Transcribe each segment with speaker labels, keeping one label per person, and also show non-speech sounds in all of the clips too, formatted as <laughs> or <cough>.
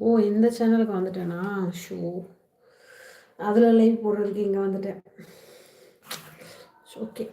Speaker 1: ஓ இந்த சேனலுக்கு வந்துட்டேனா? ஷோ. அதில் லைவ் போடுறதுக்கு இங்கே வந்துட்டேன். ஓகே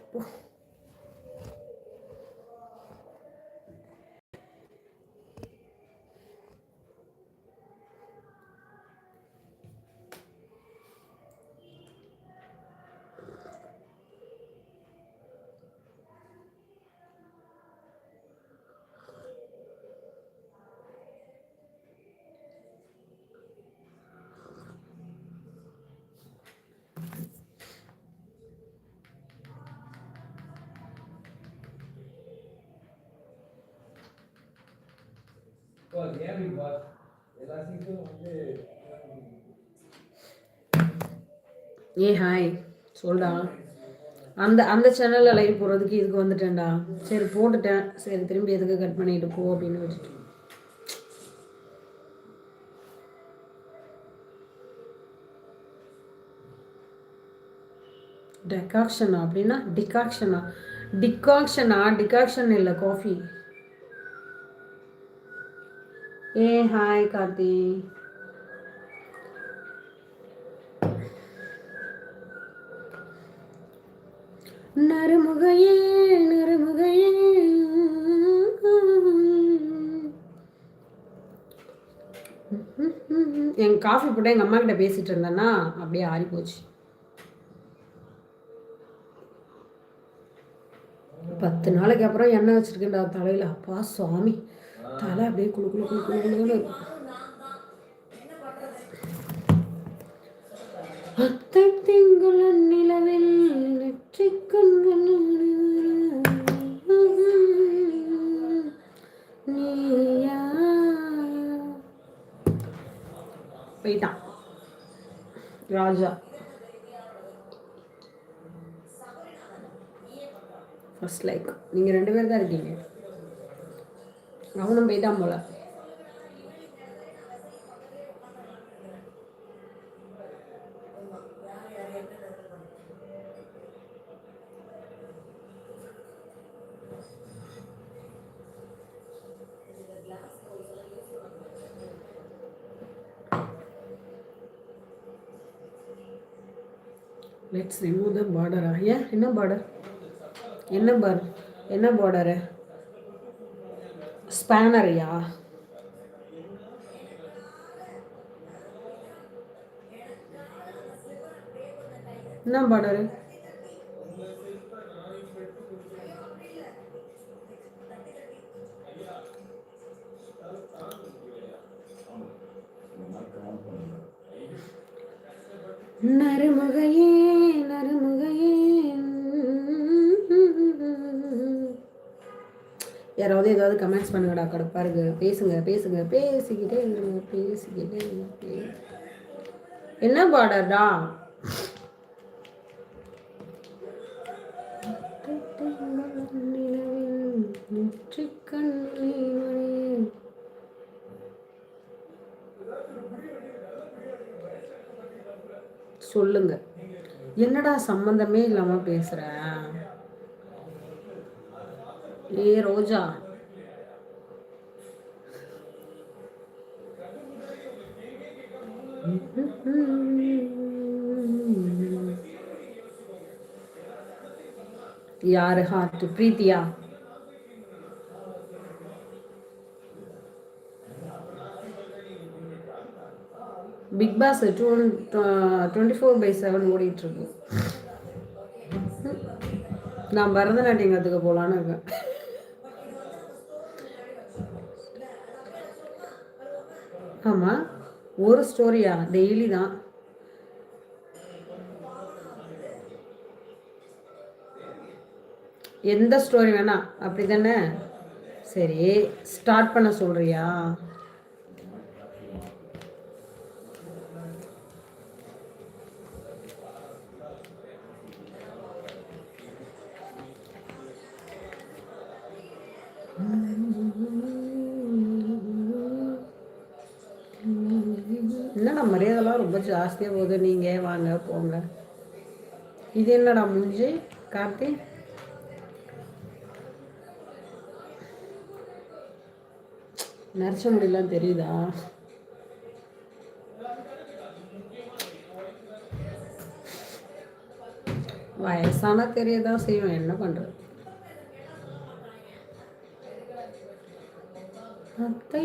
Speaker 1: போ ஏ ஹாய் சொல்டா. அந்த அந்த சேனலில் லைவ் போகிறதுக்கு இதுக்கு வந்துட்டேன்டா. சரி போட்டுட்டேன். சரி திரும்பி எதுக்கு கட் பண்ணிட்டு போ அப்படின்னு விட்டுட்டு. டெக்காக்ஷனா அப்படின்னா டிகாக்ஷனா டிகாக்ஷனா டிகாக்ஷன் இல்லை காஃபி ஏ ஹாய் கார்த்தி. நறுமுகையே நறுமுகையே. என் காஃபி போட்டு எங்கள் அம்மா கிட்ட பேசிட்டு இருந்தேன்னா அப்படியே ஆறி போச்சு பத்து நாளைக்கு அப்புறம் எண்ணெய் வச்சிருக்கேன்டா தலையில். அப்பா சுவாமி. தலை அப்படியே குழு குழு குழு குழு குழுன்னு இருக்கும் அத்தை திங்கள நிலவில் நெற்றி கண்கள் போயிட்டான். ராஜா. ஃபர்ஸ்ட் லைக் நீங்கள் ரெண்டு பேர் தான் இருக்கீங்க. அவனும் போயிட்டான் போல லெட்ஸ் ரிமூவ் த பார்டரா ஏன் என்ன பார்டர் என்ன பார் என்ன பார்டரு ஸ்பேனரையா என்ன நறுமுகையே நறுமுகையே யாராவது ஏதாவது கமெண்ட்ஸ் பண்ணுங்கடா கடை பாருங்க பேசுங்க பேசுங்க. பேசிக்கிட்டே இருங்க பேசிக்கிட்டே இருங்க என்ன பாடர்டா? சொல்லுங்க. என்னடா சம்பந்தமே இல்லாம பேசுற? ஏ ரோஜா. யாரு heart பிரீத்தியா. Bigg Boss two twenty four by seven ஓடிட்டு இருக்கு நான் பரதநாட்டியம் கற்றுக்க போகலான்னு இருக்கேன். ஆமாம் ஒரு ஸ்டோரியா டெய்லி தான். எந்த ஸ்டோரி வேணா? அப்படி தானே சரி ஸ்டார்ட் பண்ண சொல்றியா? என்னடா மரியாதைலாம் ரொம்ப ஜாஸ்தியாக போகுது? நீங்கள் வாங்க போங்க. இது என்னடா முடிஞ்சு கார்த்தி? நரைச்ச முடியலாம் தெரியுதா? வயசானா தெரியதான் செய்வேன் என்ன பண்ணுறது அத்தை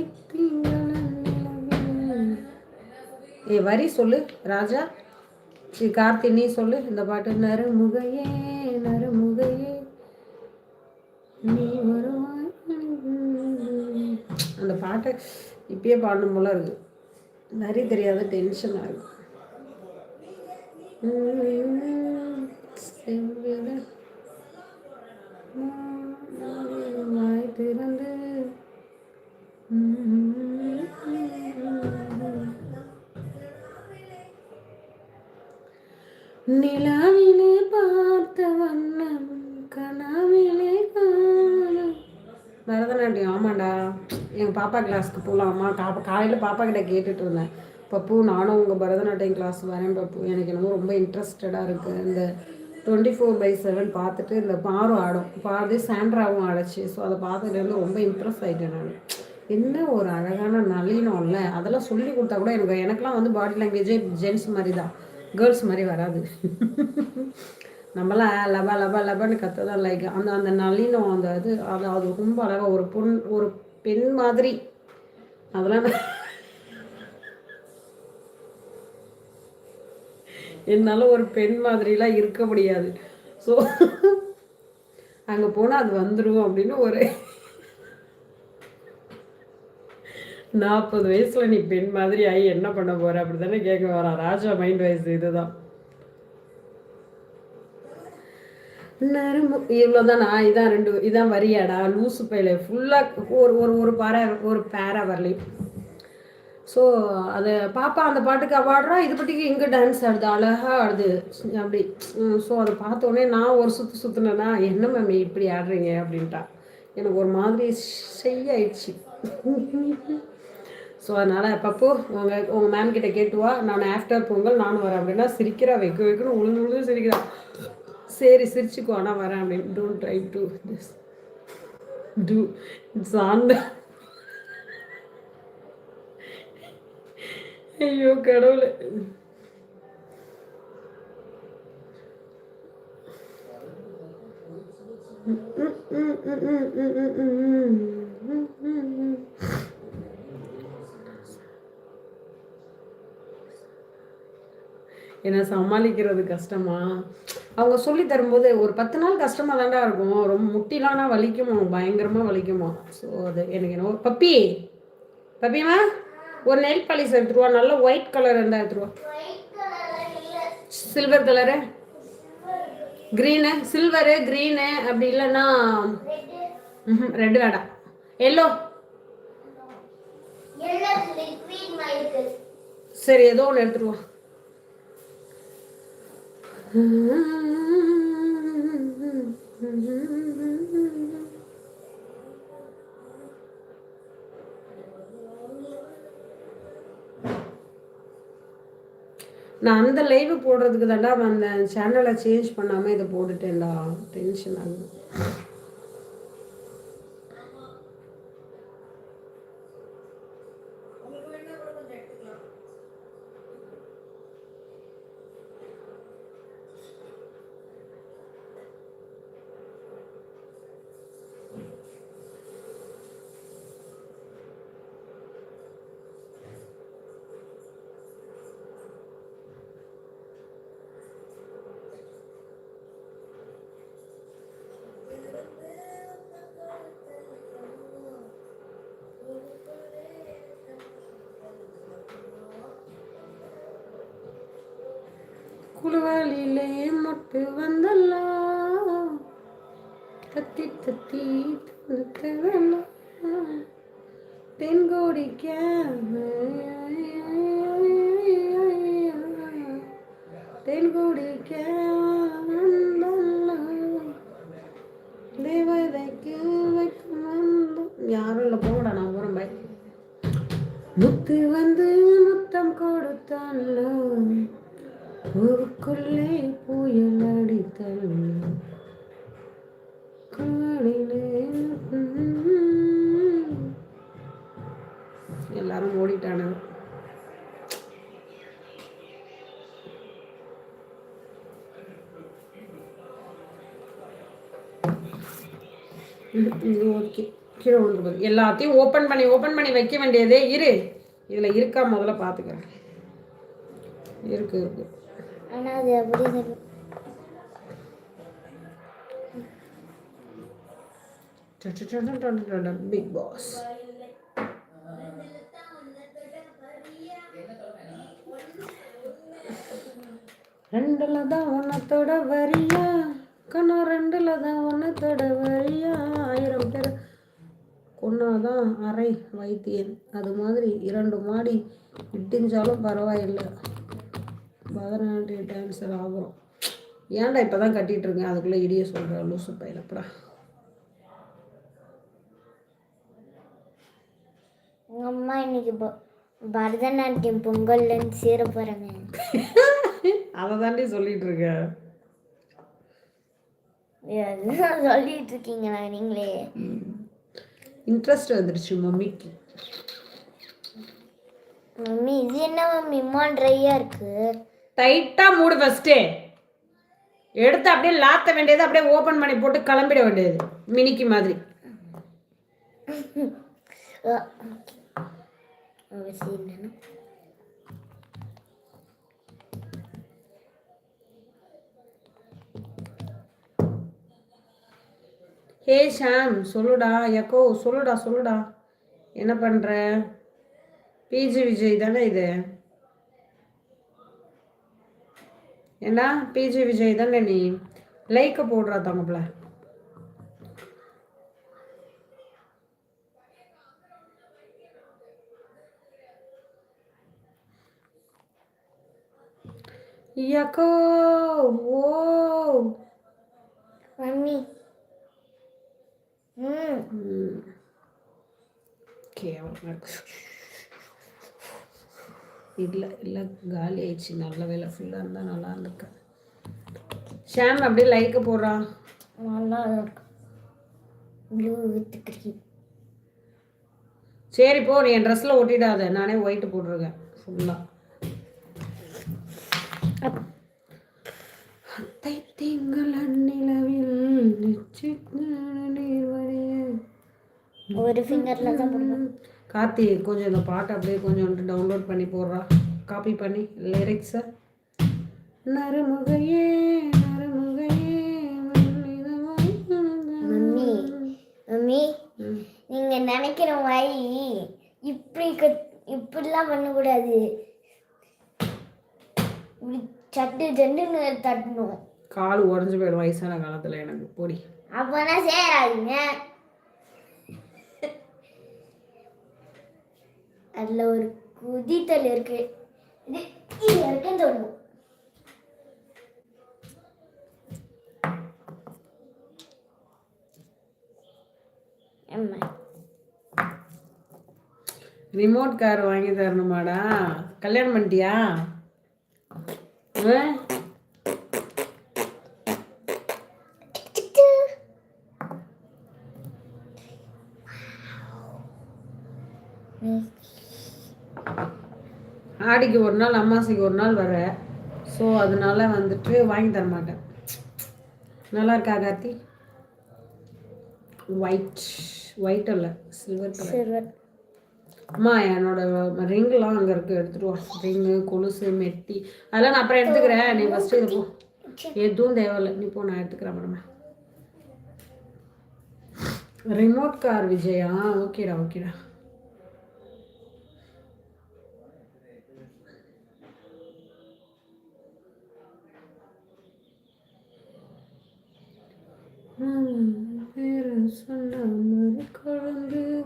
Speaker 1: ஏ வரி சொல்லு ராஜா. ஸ்ரீ கார்த்தி நீ சொல்லு இந்த பாட்டு. நறுமுகையே நறுமுகையே. நீ வருவாய் அந்த பாட்டை இப்பயே பாடணும் போல இருக்கு. வரி தெரியாத டென்ஷன் ஆகும் வாய் திறந்து நிலாவிலே பார்த்த வண்ணம் கனவிலே பரதநாட்டியம் ஆமாண்டா. எங்கள் பாப்பா கிளாஸ்க்கு போகலாமா கா காலையில் பாப்பா கிட்ட கேட்டுட்டு இருந்தேன். பப்பு நானும் உங்கள் பரதநாட்டியம் கிளாஸ் வரேன் பப்பு. எனக்கு என்னமோ ரொம்ப இன்ட்ரெஸ்டடாக இருக்குது இந்த டுவெண்ட்டி ஃபோர் பை செவன் பார்த்துட்டு இந்த பாரும் ஆடும். பாதி சாண்ட்ராவும் ஆடச்சு. ஸோ அதை பார்த்துட்டு ரொம்ப இம்ப்ரெஸ் ஆகிட்டேன் நான். என்ன ஒரு அழகான நளினம்ல அதெல்லாம் சொல்லி கொடுத்தா கூட எனக்கு எனக்குலாம் வந்து பாடி லாங்குவேஜே ஜென்ஸ் மாதிரி தான் கேர்ள்ஸ் மாதிரி வராது. நம்மளாம் லபா லபா லபான்னு கற்றுதான் லைக் அந்த அந்த நளினம் அந்த இது அது அது ரொம்ப அழகாக ஒரு பொன் ஒரு பெண் மாதிரி. அதெல்லாம் என்னால் ஒரு பெண் மாதிரிலாம் இருக்க முடியாது. ஸோ அங்கே போனால் அது வந்துடும் அப்படின்னு ஒரு நாற்பது வயசில் நீ பெண் மாதிரி ஆகி என்ன பண்ண போகிற அப்படி தானே கேட்க வரா. ராஜா மைண்ட் வயசு இதுதான். நறுமு இவ்வளோதானா இதான் ரெண்டு இதான் வரியாடா. லூசு பையில. ஃபுல்லாக ஒரு ஒரு ஒரு பாரா ஒரு பேரா வரலையும் ஸோ அதை பாப்பா அந்த பாட்டுக்கு அவாடுறா. இது பட்டிக்கு இங்கே டான்ஸ் ஆடுது அழகாக ஆடுது. அப்படி. ஸோ அதை பார்த்தோன்னே நான் ஒரு சுற்று சுற்றுனேன்னா என்ன மேம் இப்படி ஆடுறீங்க? அப்படின்ட்டா. எனக்கு ஒரு மாதிரி செய்யாயிடுச்சு ஸோ அதனால் பப்பு உங்கள் உங்கள் மேம் கிட்ட கேட்டுவா நான் ஆஃப்டர் பொங்கல் நானும் வரேன் அப்படின்னா சிரிக்கிறா வைக்க வைக்கணும் உளுந்து உளுந்து சிரிக்கிறா. சரி சிரிச்சுக்கோ ஆனால் வரேன் அப்படின்னு. Don't try to this to it's on ஐயோ கடவுளை. என்ன சமாளிக்கிறது கஷ்டமா? அவங்க சொல்லி தரும்போது ஒரு பத்து நாள் கஷ்டமாக தாண்டா இருக்கும். ரொம்ப முட்டிலானா வலிக்குமா? பயங்கரமாக வலிக்குமா? ஸோ அது எனக்கு என்ன பப்பி பப்பியம்மா ஒரு நெல் பாலிஸ் எடுத்துருவா நல்ல ஒயிட் கலர் இருந்தால் எடுத்துருவா silver colour green silver green அப்படி இல்லைன்னா ரெட் வேடா எல்லோ சரி ஏதோ ஒன்று எடுத்துருவா நான் அந்த லைவ் போடுறதுக்கு தாண்டா அந்த சேனலை சேஞ்ச் பண்ணாமல் இதை போட்டுட்டேன்டா. டென்ஷன் ஆகுது. തെൻ കോടിക്കാമ எல்லாத்தையும் ஓப்பன் பண்ணி ஓப்பன் பண்ணி வைக்க வேண்டியதே இரு. இதில் இருக்கா முதல்ல பார்த்துக்கிறேன் இருக்கு இருக்கு. பிக் பாஸ் ரெண்டுல தான் ஒன்னத்தோட வரியா? கண்ணம் ரெண்டுல தான் ஒன்னத்தோட வரியா? ஆயிரம் பேர் கொன்னாதான் அரை வைத்தியன். அது மாதிரி இரண்டு மாடி இட்டிஞ்சாலும் பரவாயில்லை. பரதநாட்டிய டான்ஸர் ஆகிறோம். ஏன்டா இப்போ தான் கட்டிகிட்டு இருக்கேன்? அதுக்குள்ளே இடிய சொல்கிறேன் லூசு பையனப்படா
Speaker 2: எங்கள் அம்மா இன்னைக்கு பரதநாட்டியம் பொங்கல்னு சேர போகிறாங்க <laughs>
Speaker 1: அதை தாண்டி சொல்லிட்டு இருக்கேன்
Speaker 2: சொல்லிட்டு இருக்கீங்களா நீங்களே?
Speaker 1: இன்ட்ரெஸ்ட் வந்துடுச்சு மம்மிக்கு
Speaker 2: மம்மி இது என்ன மம்மி? இம்மா ட்ரையாக இருக்கு.
Speaker 1: டைட்டாக மூடு ஃபஸ்ட்டு எடுத்து அப்படியே லாத்த வேண்டியது அப்படியே ஓப்பன் பண்ணி போட்டு கிளம்பிட வேண்டியது. மினிக்கு மாதிரி. <laughs>
Speaker 2: அஹ்,
Speaker 1: ஹே ஷாம் சொல்லுடா எக்கோ சொல்லுடா சொல்லுடா. என்ன பண்ணுற பிஜி விஜய் தானே இது? என்ன பிஜி விஜய் தானே நீ? லைக்கை போடுறா தங்கப்பில் எக்கோ ஓ.
Speaker 2: மம்மி.
Speaker 1: இருக்கு இல்லை இல்லை காலி ஆயிடுச்சு. நல்ல வேலை. ஃபுல்லாக இருந்தால் நல்லா இருந்திருக்கு. ஷாம் அப்படியே லைக்க போடுறான்
Speaker 2: நல்லா இருக்கு. ப்ளூ வித் க்ரீன்
Speaker 1: சரி போ. நீ என் ட்ரெஸ்ஸில் ஒட்டிடாத. நானே ஒயிட்டு போட்டிருக்கேன். ஃபுல்லாக அத்தை திங்கள் அந்நிலவில் நீர் வழிய
Speaker 2: ஒரு ஃபிங்கரில் தான் போடுவோம்
Speaker 1: கார்த்தி கொஞ்சம் இந்த பாட்டை அப்படியே கொஞ்சம் டவுன்லோட் பண்ணி போடுறா. காப்பி பண்ணி லிரிக்ஸை நறுமுகையே நறுமுகையே
Speaker 2: மம்மி மம்மி. நீங்கள் நினைக்கிற மாதிரி இப்படி கத் இப்படிலாம் பண்ணக்கூடாது. இப்படி சட்டு சட்டுன்னு தட்டணும்.
Speaker 1: கால் உடஞ்சி போயிடும் வயசான காலத்தில் எனக்கு. பொடி.
Speaker 2: அப்போனா சேராதீங்க. அதில் ஒரு குதித்தல் இருக்கு. தோணும் ஆமா
Speaker 1: ரிமோட் கார் வாங்கி தரணுமாடா. கல்யாணம் பண்ணிட்டியா? ஆடிக்கு ஒரு நாள் அம்மாசைக்கு ஒரு நாள் வர ஸோ அதனால வந்துட்டு வாங்கி தர மாட்டேன். நல்லா இருக்கா கார்த்தி? ஒயிட் ஒயிட் இல்லை சில்வர்
Speaker 2: சிறுவர்
Speaker 1: அம்மா என்னோட ரிங்லாம் அங்கே இருக்கு. எடுத்துட்டு வா. ரிங்கு கொலுசு மெட்டி. அதெல்லாம் நான் அப்புறம் எடுத்துக்கிறேன். நீ ஃபஸ்ட்டு இது போ. எதுவும் தேவையில்லை. நீ போ நான் எடுத்துக்கிறேன் அப்புறமா. ரிமோட் கார் விஜயா? ஓகேடா ஓகேடா பேரு சொன்ன மாதிரி குழம்பு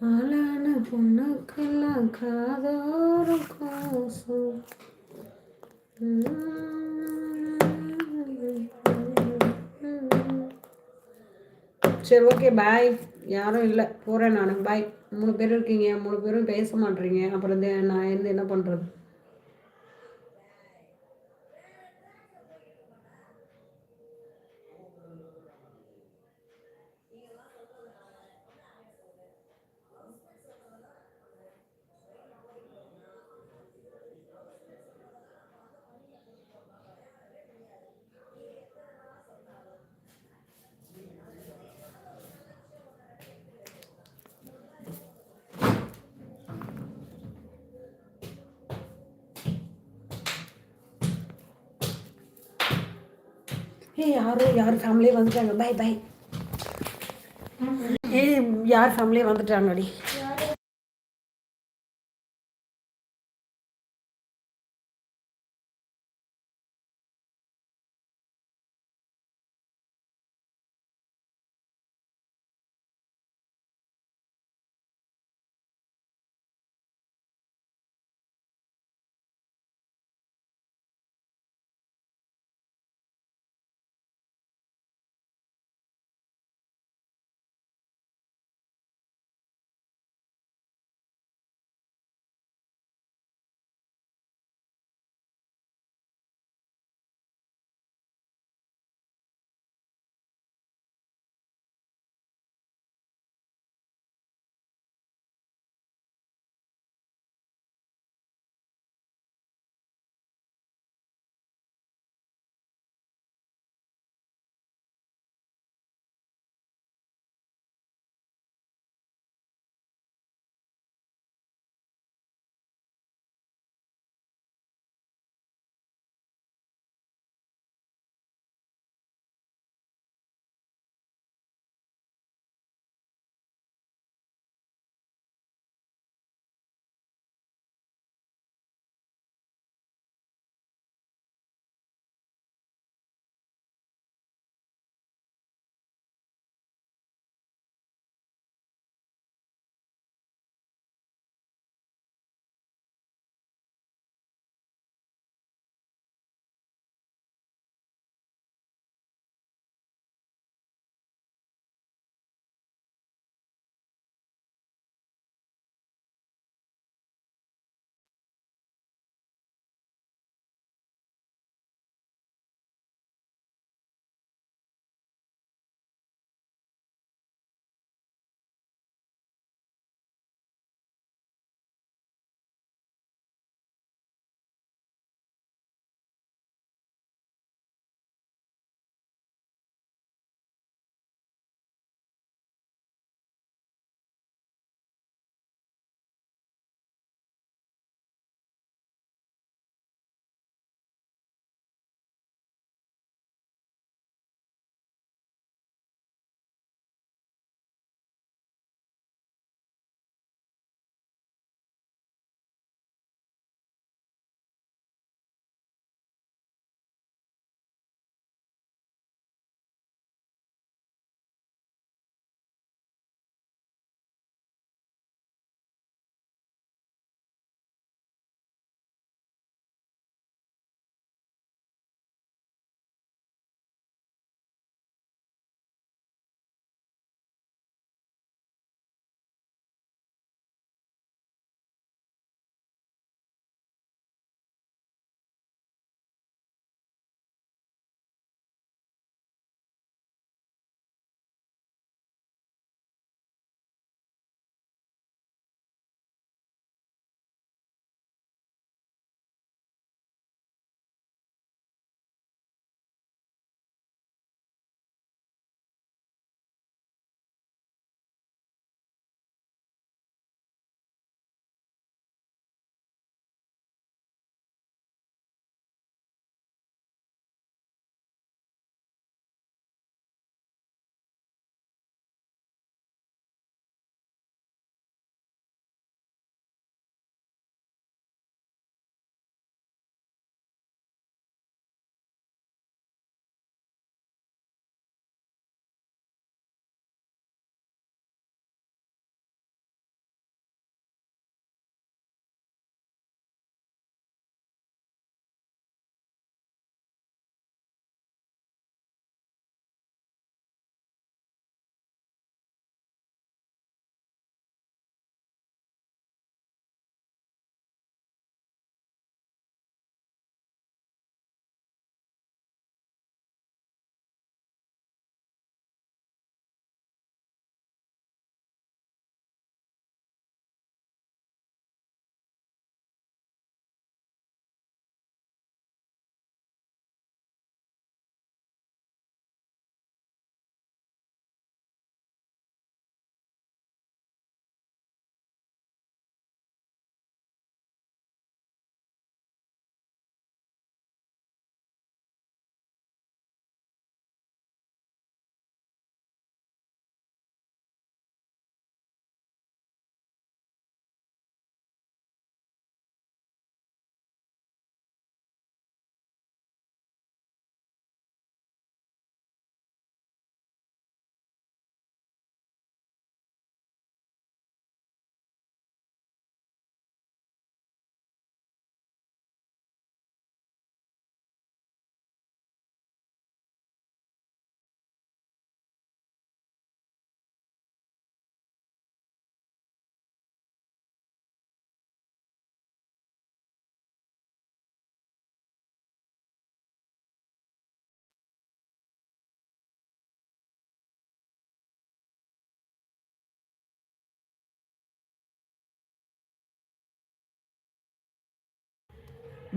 Speaker 1: ஆளான பொண்ணுக்கெல்லாம் காதோறும் கோசம் சரி ஓகே பாய். யாரும் இல்லை. போகிறேன் நான். பாய். மூணு பேர் இருக்கீங்க. மூணு பேரும் பேச மாட்டேறீங்க அப்புறம் தே- நான் இருந்து என்ன பண்ணுறது ஏய் யாரோ யார் ஃபேமிலியே வந்துட்டாங்க. Bye bye. ஏய் யார் ஃபேமிலியே வந்துட்டாங்கடி?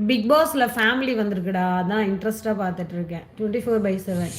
Speaker 1: பிக் பாஸில் ஃபேமிலி வந்திருக்குடா அதான் இன்ட்ரெஸ்டாக பார்த்துட்டு இருக்கேன். Twenty four by seven